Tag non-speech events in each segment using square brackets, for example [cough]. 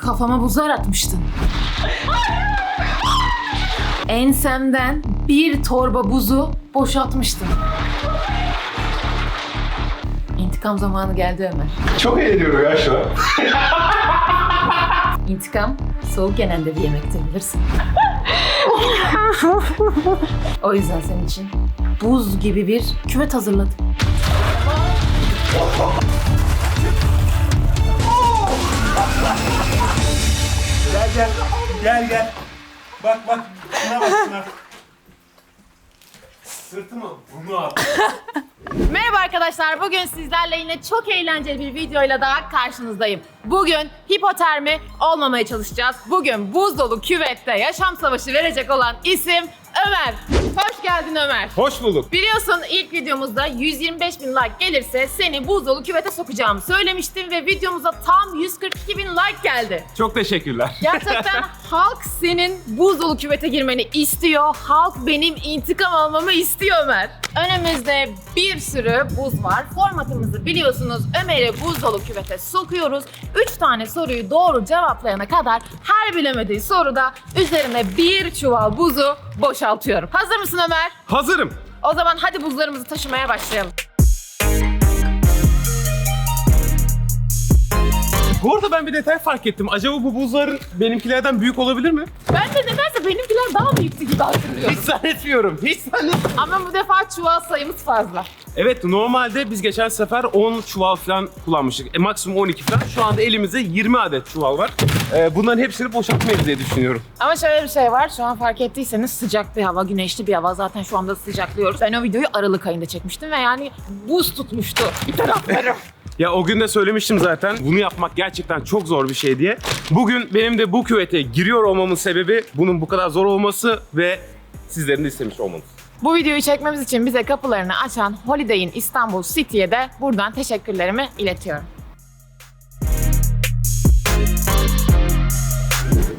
kafama buzlar atmıştın. Ensemden bir torba buzu boşaltmıştın. İntikam zamanı geldi Ömer. Çok eğleniyorum ya şu an. [laughs] İntikam soğuk yenen de bir yemektir bilirsin. [laughs] o yüzden senin için buz gibi bir küvet hazırladım. Gel gel. Gel. Bak bak. Şuna bak şuna. Sırtıma bunu at. [laughs] Merhaba arkadaşlar. Bugün sizlerle yine çok eğlenceli bir videoyla daha karşınızdayım. Bugün hipotermi olmamaya çalışacağız. Bugün buz dolu küvette yaşam savaşı verecek olan isim Ömer. Hoş geldin Ömer. Hoş bulduk. Biliyorsun ilk videomuzda 125 bin like gelirse seni buz dolu küvete sokacağımı söylemiştim ve videomuza tam 142 bin like geldi. Çok teşekkürler. Gerçekten [laughs] halk senin buz dolu küvete girmeni istiyor. Halk benim intikam almamı istiyor Ömer. Önümüzde bir sürü buz var. Formatımızı biliyorsunuz. Ömer'i buz dolu küvete sokuyoruz. 3 tane soruyu doğru cevaplayana kadar her bilemediği soruda üzerine bir çuval buzu boşaltıyorum. Hazır mısın Ömer? Hazırım. O zaman hadi buzlarımızı taşımaya başlayalım. Bu arada ben bir detay fark ettim. Acaba bu buzların benimkilerden büyük olabilir mi? Ben de nedense benimkiler daha büyüktü gibi hatırlıyorum. Hiç zannetmiyorum. Hiç zannetmiyorum. Ama bu defa çuval sayımız fazla. Evet normalde biz geçen sefer 10 çuval falan kullanmıştık. E, maksimum 12 falan. Şu anda elimizde 20 adet çuval var. E, bunların hepsini boşaltmayız diye düşünüyorum. Ama şöyle bir şey var. Şu an fark ettiyseniz sıcak bir hava, güneşli bir hava. Zaten şu anda sıcaklıyoruz. Ben o videoyu Aralık ayında çekmiştim ve yani buz tutmuştu bir taraflarım. Ya o gün de söylemiştim zaten. Bunu yapmak gerçekten çok zor bir şey diye. Bugün benim de bu küvete giriyor olmamın sebebi bunun bu kadar zor olması ve sizlerin de istemiş olmanız. Bu videoyu çekmemiz için bize kapılarını açan Holiday Inn İstanbul City'ye de buradan teşekkürlerimi iletiyorum.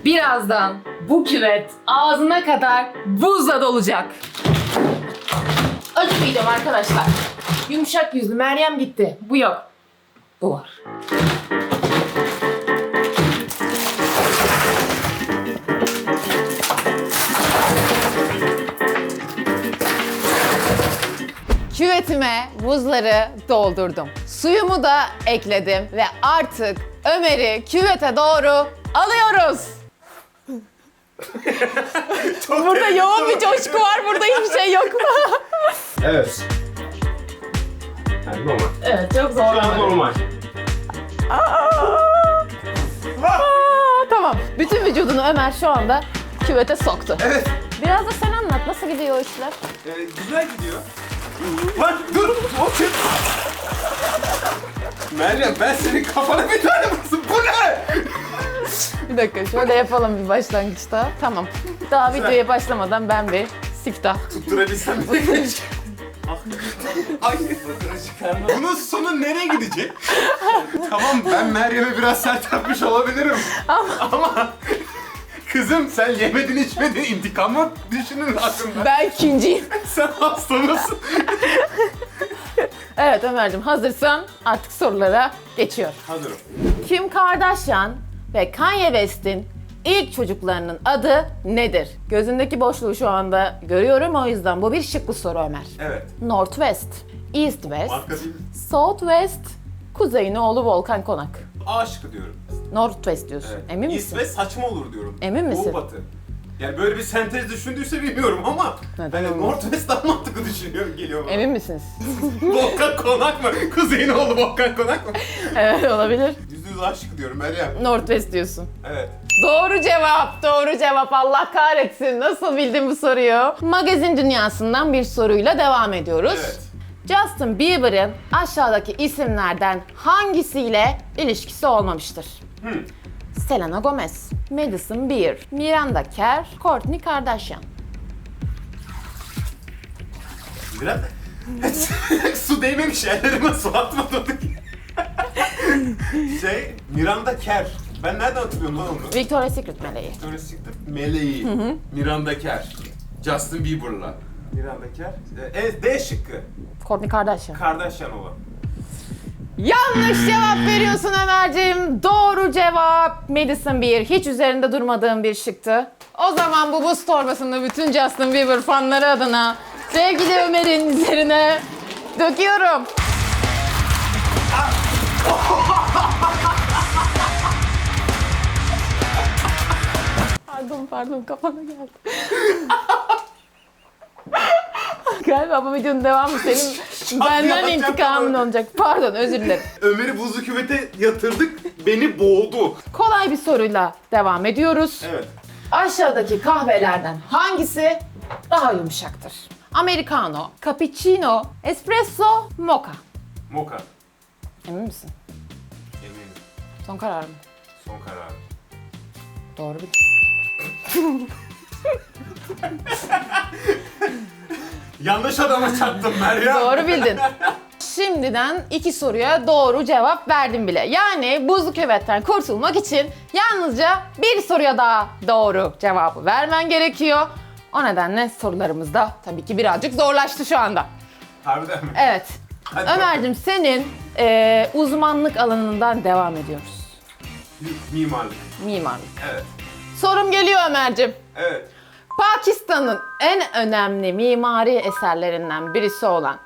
Birazdan bu küvet ağzına kadar buzla dolacak. Acımayacağım arkadaşlar. Yumuşak yüzlü Meryem gitti. Bu yok. Bu var. Küvetime buzları doldurdum. Suyumu da ekledim ve artık Ömer'i küvete doğru alıyoruz. [laughs] Burada yoğun bir coşku var. Burada hiçbir şey yok. Evet. Yani normal. evet çok zor. Şu an normal. Aa, tamam. Bütün vücudunu Ömer şu anda küvete soktu. Evet. Biraz da sen anlat. Nasıl gidiyor o işler? Ee, güzel gidiyor. Lan dur, otur. Meryem ben senin kafana bir tane vursun. Bu ne? Bir dakika şöyle yapalım bir başlangıçta. Tamam. Daha videoya başlamadan ben bir siftah. Tutturabilsem de. [laughs] Ay. Bunun sonu nereye gidecek? tamam ben Meryem'e biraz sert yapmış olabilirim. Ama... Kızım sen yemedin içmedin intikamı düşünün aklında. Ben ikinciyim. Sen hasta mısın? Evet Ömer'cim hazırsan artık sorulara geçiyor. Hazırım. Kim Kardashian ve Kanye West'in ilk çocuklarının adı nedir? Gözündeki boşluğu şu anda görüyorum o yüzden bu bir şıklı soru Ömer. Evet. Northwest, East West, değil. Southwest, Kuzeyinoğlu Volkan Konak. A şıkkı diyorum. Northwest diyorsun. Evet. Emin East misin? ve saçma olur diyorum. Emin misin? Doğu batı. Yani böyle bir sentez düşündüyse bilmiyorum ama Neden hani olmaz? Northwest daha mantıklı düşünüyor geliyor bana. Emin misiniz? [laughs] Volkan Konak mı? Kuzeyinoğlu Volkan Konak mı? evet olabilir. Yüzde yüz A şıkkı diyorum Meryem. Northwest diyorsun. Evet. Doğru cevap, doğru cevap. Allah kahretsin. Nasıl bildin bu soruyu? Magazin dünyasından bir soruyla devam ediyoruz. Evet. Justin Bieber'ın aşağıdaki isimlerden hangisiyle ilişkisi olmamıştır? Hmm. Selena Gomez, Madison Beer, Miranda Kerr, Kourtney Kardashian. Biraz [laughs] su değmemiş ellerime su atmadı. [laughs] şey, Miranda Kerr. Ben nereden hatırlıyorum lan onu? Victoria's Secret meleği. Victoria's Secret meleği. Miranda Kerr. Justin Bieber'la. Miranda Kerr. Ee, E, D şıkkı. Kourtney Kardashian. Kardashian olan. Yanlış cevap veriyorsun Ömerciğim. Doğru cevap Madison Beer. Hiç üzerinde durmadığım bir şıktı. O zaman bu buz torbasını bütün Justin Bieber fanları adına sevgili Ömer'in üzerine döküyorum. Pardon kafana geldi. [laughs] Galiba bu videonun devamı senin benden yapacağım intikamın olacak. Pardon özür dilerim. Ömer'i buzlu küvete yatırdık. Beni boğdu. Kolay bir soruyla devam ediyoruz. Evet. Aşağıdaki kahvelerden hangisi daha yumuşaktır? Americano, cappuccino, espresso, mocha. Moka. Emin misin? Eminim. Son karar mı? Son karar. Doğru bir. [laughs] Yanlış adama çattım Meryem. Doğru bildin. Şimdiden iki soruya doğru cevap verdim bile. Yani buzlu küvetten kurtulmak için yalnızca bir soruya daha doğru cevabı vermen gerekiyor. O nedenle sorularımız da tabii ki birazcık zorlaştı şu anda. Harbiden mi? Evet. Hadi Ömer'cim senin eee, uzmanlık alanından devam ediyoruz. Mimarlık. Mimarlık. Evet. Sorum geliyor Ömer'cim. Evet. Pakistan'ın en önemli mimari eserlerinden birisi olan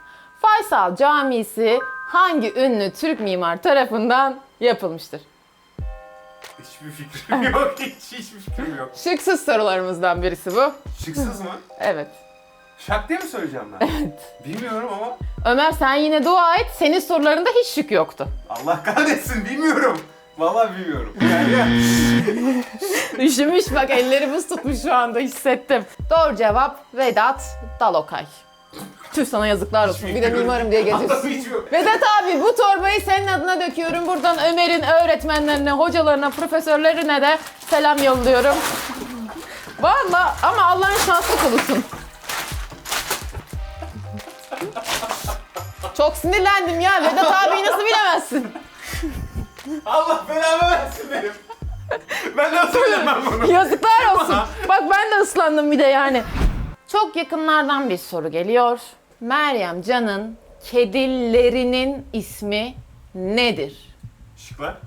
Faysal Camisi hangi ünlü Türk mimar tarafından yapılmıştır? Hiçbir fikrim yok. Hiç hiçbir fikrim yok. Şıksız sorularımızdan birisi bu. Şıksız mı? Evet. Şak diye mi söyleyeceğim ben? Evet. Bilmiyorum ama Ömer sen yine dua et. Senin sorularında hiç şık yoktu. Allah kahretsin bilmiyorum. Vallahi bilmiyorum. Yani [laughs] Üşümüş bak ellerimiz tutmuş şu anda hissettim. Doğru cevap Vedat Dalokay. Tüh sana yazıklar olsun. Bir de mimarım diye geziyorsun. Vedat abi bu torbayı senin adına döküyorum. Buradan Ömer'in öğretmenlerine, hocalarına, profesörlerine de selam yolluyorum. Valla ama Allah'ın şanslı kulusun. Çok sinirlendim ya. Vedat abi nasıl bilemezsin? Allah belamı versin benim. Ben nasıl bilemem bunu? [laughs] Yazıklar olsun. Bak ben de ıslandım bir de yani. Çok yakınlardan bir soru geliyor. Meryem Can'ın kedilerinin ismi nedir? Şıklar.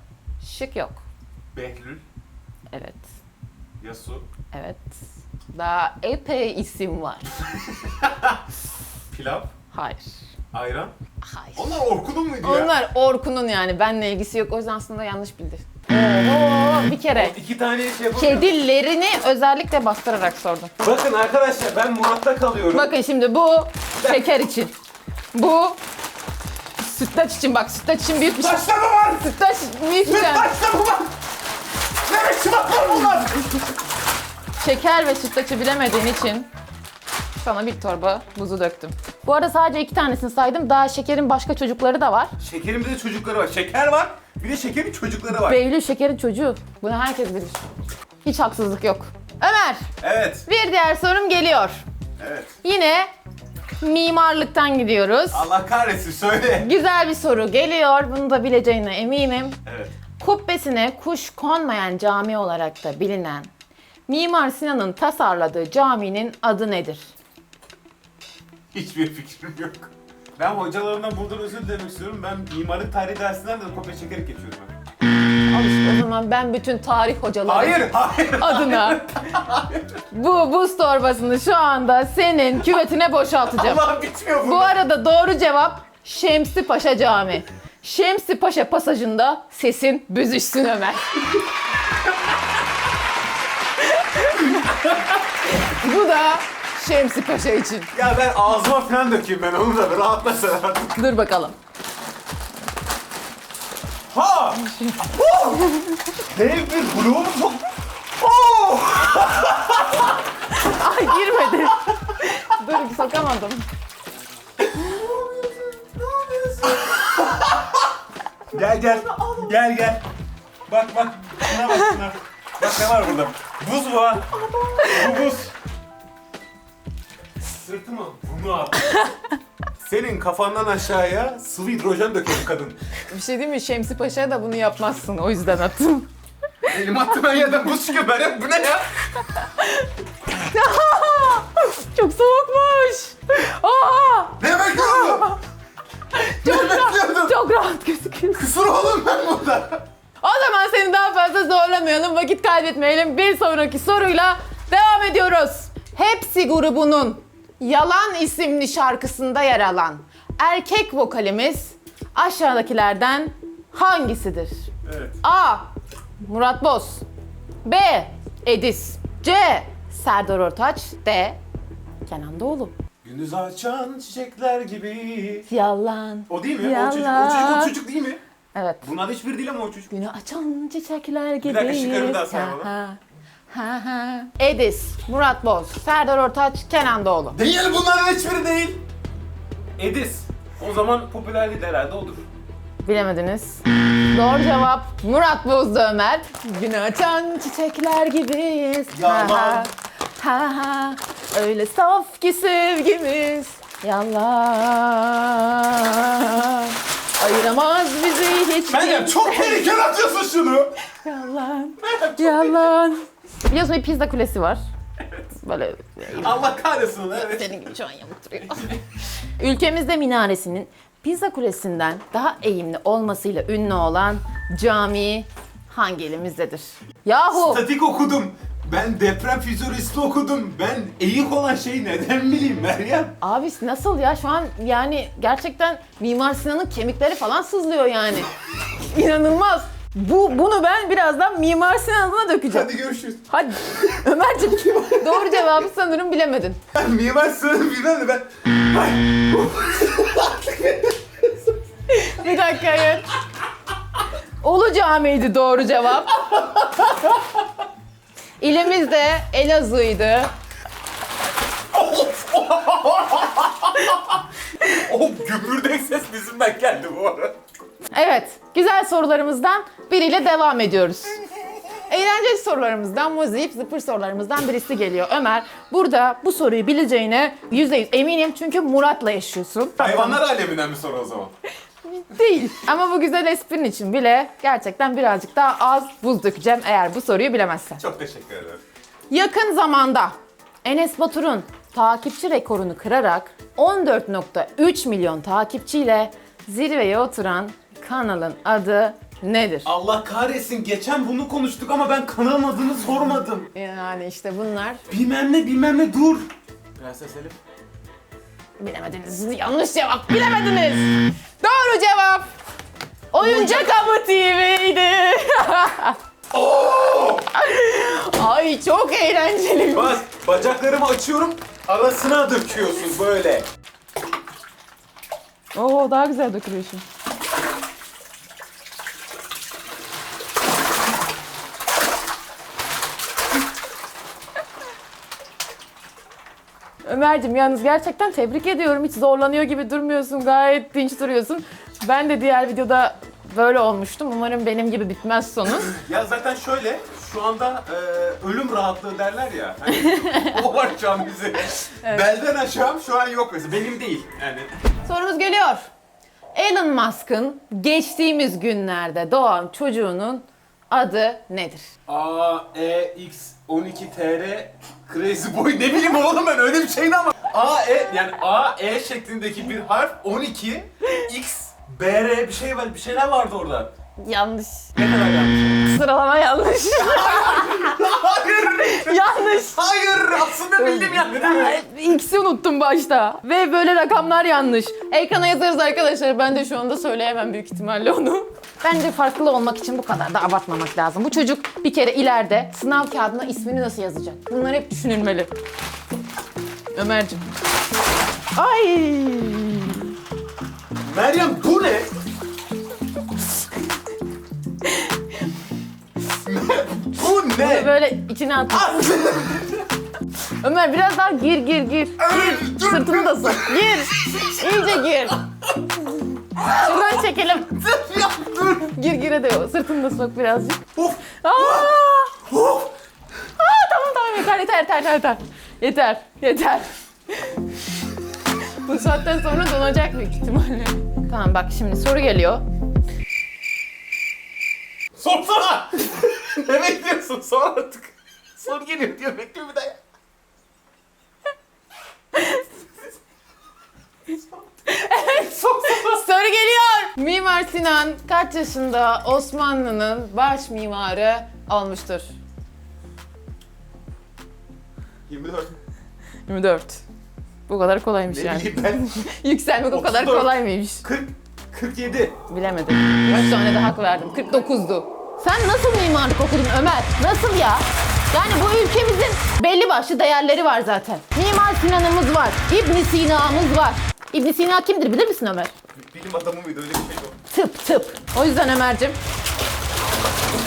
Şık yok. Behlül, Evet. Yasu, Evet. Daha epey isim var. [laughs] Pilav, Hayır. Ayran. Hayır. Onlar Orkun'un muydu ya? Onlar Orkun'un yani benle ilgisi yok. O yüzden aslında yanlış bildi. Oo, bir kere. İki tane şey yapalım. Kedilerini özellikle bastırarak sordum. Bakın arkadaşlar ben Murat'ta kalıyorum. Bakın şimdi bu şeker için. Bu sütlaç için bak sütlaç için büyük bir şey. Taşlar mı var? Sütlaç büyük bir şey. Taşlar mı var? Ne biçim atlar bunlar? Şeker ve sütlaçı bilemediğin için sana bir torba buzu döktüm. Bu arada sadece iki tanesini saydım. Daha şekerin başka çocukları da var. Şekerin bir de çocukları var. Şeker var. Bir de şekerin çocukları var. Beylül şekerin çocuğu. Bunu herkes bilir. Hiç haksızlık yok. Ömer, Evet. bir diğer sorum geliyor. Evet. Yine mimarlıktan gidiyoruz. Allah kahretsin söyle. Güzel bir soru geliyor. Bunu da bileceğine eminim. Evet. Kubbesine kuş konmayan cami olarak da bilinen Mimar Sinan'ın tasarladığı caminin adı nedir? Hiçbir fikrim yok. Ben hocalarımdan buradan özür dilemek istiyorum. Ben mimarlık tarihi dersinden de kopya çekerek geçiyorum ben. Al işte o zaman ben bütün tarih hocaları Hayır, hayır. adına bu buz torbasını şu anda senin küvetine boşaltacağım. Allah bitmiyor bu. Bu arada doğru cevap Şemsi Paşa Camii. Şemsi Paşa pasajında sesin büzüşsün Ömer. Bu da Şemsi Paşa için. Ya ben ağzıma falan dökeyim ben onu da bir rahatla sen artık. Dur bakalım. Ha! Oh! Dev bir bloğum çok... Oh! [laughs] Ay girmedi. Dur sokamadım. Gel gel. Gel gel. Bak bak. Şuna bak şuna. Bak ne var burada? Buz var. Bu buz. Sırtıma bunu at. [laughs] Senin kafandan aşağıya sıvı hidrojen dökelim kadın. Bir şey değil mi? Şemsi Paşa'ya da bunu yapmazsın. O yüzden attım. [laughs] Elim attı ben yerden buz çıkıyor. Ben bu ne ya? [laughs] Çok soğukmuş. Aa! Ne demek bu? bekliyordum. Çok rahat gözüküyorsun. Kısır oğlum ben burada. O zaman seni daha fazla zorlamayalım, vakit kaybetmeyelim. Bir sonraki soruyla devam ediyoruz. Hepsi grubunun Yalan isimli şarkısında yer alan erkek vokalimiz aşağıdakilerden hangisidir? Evet. A. Murat Boz B. Edis C. Serdar Ortaç D. Kenan Doğulu Gündüz açan çiçekler gibi. Yalan O değil mi? O çocuk, o çocuk, o çocuk değil mi? Evet Bunlar hiçbir değil ama o çocuk. Günü açan çiçekler gibi. dakika, şıkları bir daha say bana. Ha, ha, ha. Edis, Murat Boz, Serdar Ortaç, Kenan Doğulu. Değil bunların hiçbiri değil. Edis. O zaman popülerliği de herhalde odur. Bilemediniz. Doğru cevap Murat Boz'du Ömer. Günü açan çiçekler gibiyiz. Yalan. Ha, ha, ha, ha. Öyle saf ki sevgimiz. Yalan. Ayıramaz bizi hiç Meryem çok tehlikeli atıyorsun şunu. Yalan. Yalan. Biliyorsun bir pizza kulesi var. Böyle Allah kahretsin evet. senin gibi şu an yamuk duruyor. [laughs] Ülkemizde minaresinin pizza kulesinden daha eğimli olmasıyla ünlü olan cami hangi ilimizdedir? Yahu! Statik okudum. Ben deprem fizyolojisti okudum. Ben eğik olan şeyi neden bileyim Meryem? Abi nasıl ya şu an yani gerçekten Mimar Sinan'ın kemikleri falan sızlıyor yani. [laughs] İnanılmaz. Bu bunu ben birazdan Mimar Sinan adına dökeceğim. Hadi görüşürüz. Hadi Ömerciğim doğru cevabı sanırım bilemedin. Ben mimar sınıfı bilmem de ben... Ay, Bir dakika hayır. Ulu Cami'ydi doğru cevap. İlimiz de Elazığ'ydı. O gümbürdek ses bizimden geldi bu arada. Evet, güzel sorularımızdan biriyle devam ediyoruz. Eğlenceli sorularımızdan, muzip, zıpır sorularımızdan birisi geliyor. Ömer, burada bu soruyu bileceğine %100 eminim çünkü Murat'la yaşıyorsun. Hayvanlar aleminden bir soru o zaman. Değil. Ama bu güzel esprin için bile gerçekten birazcık daha az buz dökeceğim eğer bu soruyu bilemezsen. Çok teşekkür ederim. Yakın zamanda Enes Batur'un takipçi rekorunu kırarak 14.3 milyon takipçiyle zirveye oturan kanalın adı nedir? Allah kahretsin geçen bunu konuştuk ama ben kanalın adını sormadım. [laughs] Yani işte bunlar Bilmem ne bilmem ne dur. Prenses Elif. bilemediniz. Yanlış cevap. Bilemediniz. Doğru cevap. Oyuncak Avı TV'ydi. [laughs] Ay çok eğlenceli. Bak bacaklarımı açıyorum arasına döküyorsun böyle. Oo daha güzel dökülüyor Ömer'cim yalnız gerçekten tebrik ediyorum. Hiç zorlanıyor gibi durmuyorsun. Gayet dinç duruyorsun. Ben de diğer videoda böyle olmuştum. Umarım benim gibi bitmez sonun. [laughs] Ya zaten şöyle şu anda e, ölüm rahatlığı derler ya. Hani, [laughs] o var şu an bizi. Belden aşağım şu an yok mesela. Benim değil yani. Sorumuz geliyor. Elon Musk'ın geçtiğimiz günlerde doğan çocuğunun adı nedir? A, E, X, 12 TR, Crazy Boy ne bileyim oğlum ben öyle bir şeydi ama. A, E yani A, E şeklindeki bir harf 12, X, B, R bir şey var bir şeyler vardı orada. Yanlış. Ne kadar yanlış? Sıralama yanlış. Hayır! yanlış. Hayır! Aslında bildim mi? X'i unuttum başta. Ve böyle rakamlar yanlış. Ekrana yazarız arkadaşlar. Ben de şu anda söyleyemem büyük ihtimalle onu. Bence farklı olmak için bu kadar da abartmamak lazım. Bu çocuk bir kere ileride sınav kağıdına ismini nasıl yazacak? Bunlar hep düşünülmeli. Ömerciğim. Ay. Meryem bu ne? Bu ne? Böyle içine at. [laughs] Ömer biraz daha gir gir gir. Gir. Sırtını da sok. Gir. İyice gir. Şuradan çekelim. [laughs] ya dur! Gir gire de. Sırtını da sok birazcık. Of! Aa! Of! Aa, tamam tamam yeter yeter yeter yeter. Yeter. Yeter. Bu saatten sonra donacak büyük ihtimalle. Tamam bak şimdi soru geliyor. Sorsana! [laughs] ne bekliyorsun? Sor artık. Sor geliyor diyor. Bekliyor bir daha. Evet [laughs] Soru geliyor. Mimar Sinan kaç yaşında Osmanlı'nın baş mimarı olmuştur? 24. 24. Bu kadar kolaymış Ne yani. bileyim ben. [laughs] Yükselmek o kadar 34. kolay mıymış? 40, 47. Bilemedim. Kaç tane de hak verdim. 49'du. Sen nasıl mimarlık okudun Ömer? Nasıl ya? Yani bu ülkemizin belli başlı değerleri var zaten. Mimar Sinan'ımız var. İbn Sina'mız var. İbn Sina kimdir bilir misin Ömer? Bilim adamı mıydı öyle bir şey yok. Tıp tıp. O yüzden Ömer'cim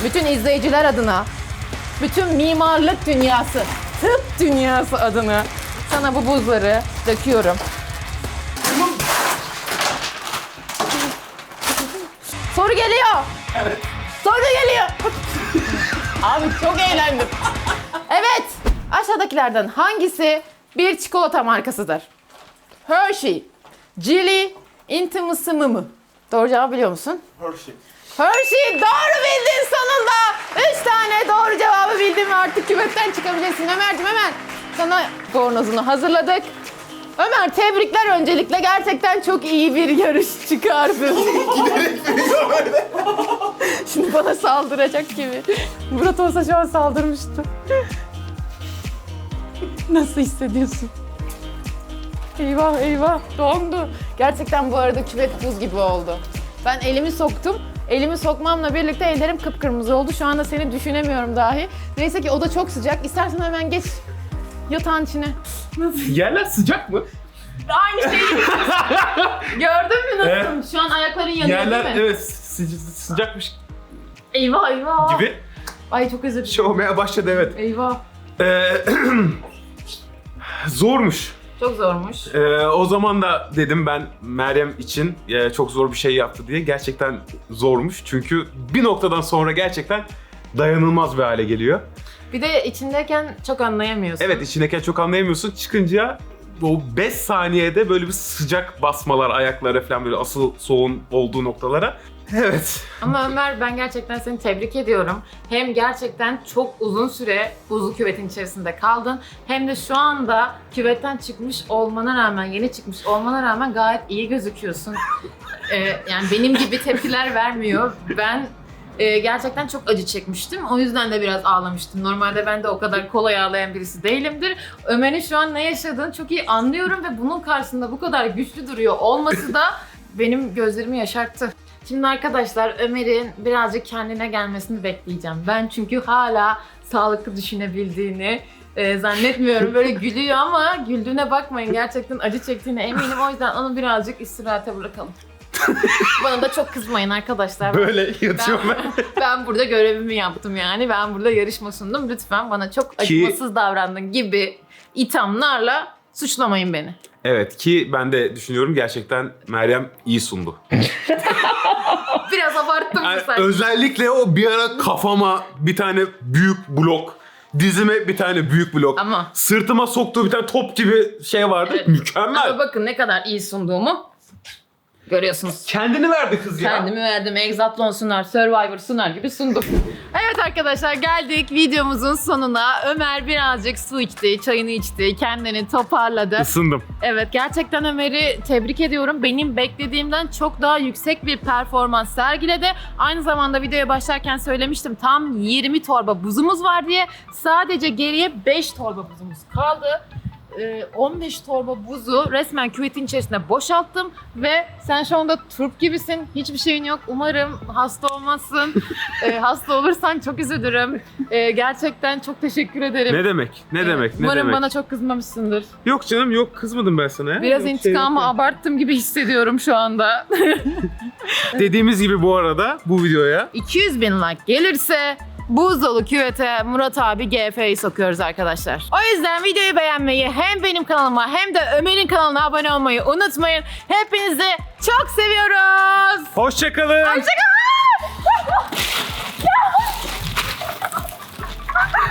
bütün izleyiciler adına, bütün mimarlık dünyası, tıp dünyası adına sana bu buzları döküyorum. Soru geliyor. Evet. Soru geliyor. Abi çok eğlendim. Evet. Aşağıdakilerden hangisi bir çikolata markasıdır? Hershey, Jilly, Intimacy mı? Doğru cevabı biliyor musun? Hershey. Hershey doğru bildin sonunda. Üç tane doğru cevabı bildim ve artık küvetten çıkabilirsin. Ömerciğim hemen sana bornozunu hazırladık. Ömer tebrikler öncelikle. Gerçekten çok iyi bir yarış çıkardın. [laughs] [laughs] Şimdi bana saldıracak gibi. Murat olsa şu an saldırmıştı. Nasıl hissediyorsun? Eyvah eyvah dondu. Gerçekten bu arada küvet buz gibi oldu. Ben elimi soktum. Elimi sokmamla birlikte ellerim kıpkırmızı oldu. Şu anda seni düşünemiyorum dahi. Neyse ki o da çok sıcak. İstersen hemen geç yatağın içine. Yerler sıcak mı? Aynı şeyi [laughs] Gördün mü nasıl? Evet. Şu an ayakların yanıyor Yerler değil mi? evet sıca- sıcakmış Eyvah eyvah. gibi Ay çok özür dilerim. şey olmaya başladı evet. Eyvah. Ee, [clears throat] zormuş. Çok zormuş. Ee, o zaman da dedim ben Meryem için e, çok zor bir şey yaptı diye. Gerçekten zormuş çünkü bir noktadan sonra gerçekten dayanılmaz bir hale geliyor. Bir de içindeyken çok anlayamıyorsun. Evet içindeyken çok anlayamıyorsun. Çıkınca o 5 saniyede böyle bir sıcak basmalar ayaklara falan böyle asıl soğun olduğu noktalara. [laughs] Evet. Ama Ömer ben gerçekten seni tebrik ediyorum. Hem gerçekten çok uzun süre buzlu küvetin içerisinde kaldın. Hem de şu anda küvetten çıkmış olmana rağmen, yeni çıkmış olmana rağmen gayet iyi gözüküyorsun. Ee, yani benim gibi tepkiler vermiyor. Ben e, gerçekten çok acı çekmiştim. O yüzden de biraz ağlamıştım. Normalde ben de o kadar kolay ağlayan birisi değilimdir. Ömer'in şu an ne yaşadığını çok iyi anlıyorum ve bunun karşısında bu kadar güçlü duruyor olması da [laughs] benim gözlerimi yaşarttı. Şimdi arkadaşlar Ömer'in birazcık kendine gelmesini bekleyeceğim. Ben çünkü hala sağlıklı düşünebildiğini e, zannetmiyorum. Böyle [laughs] gülüyor ama güldüğüne bakmayın. Gerçekten acı çektiğine eminim. O yüzden onu birazcık istirahate bırakalım. [laughs] Bana da çok kızmayın arkadaşlar. Böyle yatıyorum ben. Ben, [laughs] ben burada görevimi yaptım yani. Ben burada yarışma sundum. Lütfen bana çok acımasız davrandın gibi ithamlarla suçlamayın beni. Evet ki ben de düşünüyorum gerçekten Meryem iyi sundu. [laughs] Biraz abarttım Yani sefer. özellikle o bir ara kafama bir tane büyük blok, dizime bir tane büyük blok, Ama sırtıma soktuğu bir tane top gibi şey vardı. Evet. Mükemmel. Ama bakın ne kadar iyi sunduğumu görüyorsunuz. Kendini verdi kız ya. Kendimi verdim. Exatlon sunar, Survivor sunar gibi sundum. [laughs] Evet arkadaşlar geldik videomuzun sonuna. Ömer birazcık su içti, çayını içti, kendini toparladı. Isındım. Evet gerçekten Ömer'i tebrik ediyorum. Benim beklediğimden çok daha yüksek bir performans sergiledi. Aynı zamanda videoya başlarken söylemiştim tam 20 torba buzumuz var diye. Sadece geriye 5 torba buzumuz kaldı. Ee, 15 torba buzu resmen küvetin içerisine boşalttım ve sen şu anda turp gibisin. Hiçbir şeyin yok. Umarım hasta olmazsın. [laughs] Ee, hasta olursan çok üzülürüm. Ee, gerçekten çok teşekkür ederim. Ne demek? Ne demek? Ne Umarım demek? bana çok kızmamışsındır. Yok canım yok kızmadım ben sana ya. Biraz Yok, şey intikamı yok. abarttım gibi hissediyorum şu anda. [laughs] Dediğimiz gibi bu arada bu videoya 200 bin like gelirse buzdolu küvete Murat abi GF'yi sokuyoruz arkadaşlar. O yüzden videoyu beğenmeyi hem benim kanalıma hem de Ömer'in kanalına abone olmayı unutmayın. Hepinizi çok seviyoruz. Hoşçakalın. Hoşçakalın. [laughs]